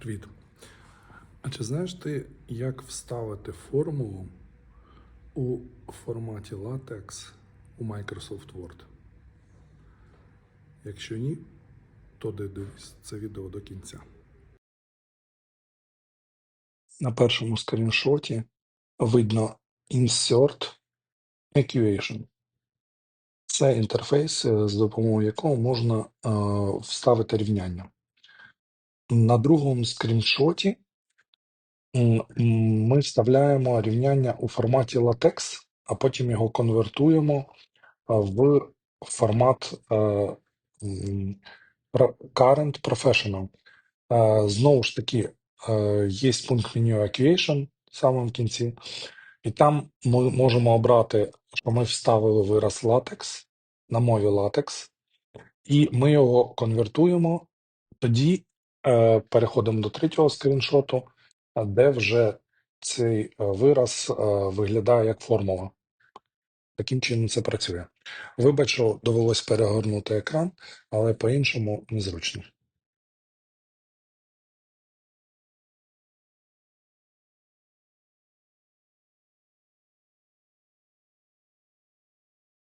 Привіт. А чи знаєш ти, як вставити формулу у форматі LaTeX у Microsoft Word? Якщо ні, то дивись це відео до кінця. На першому скріншоті видно Insert Equation. Це інтерфейс, з допомогою якого можна е, вставити рівняння. На другому скріншоті ми вставляємо рівняння у форматі LaTeX, а потім його конвертуємо в формат е, Current Professional. Е, Знову ж таки, е, є пункт меню Equation в самому кінці, і там ми можемо обрати, що ми вставили вираз LaTeX на мові LaTeX, і ми його конвертуємо. Тоді е, переходимо до третього скріншоту, а де вже цей е, вираз е, виглядає як формула. Таким чином це працює. Вибачу, довелось перегорнути екран, але по-іншому незручно.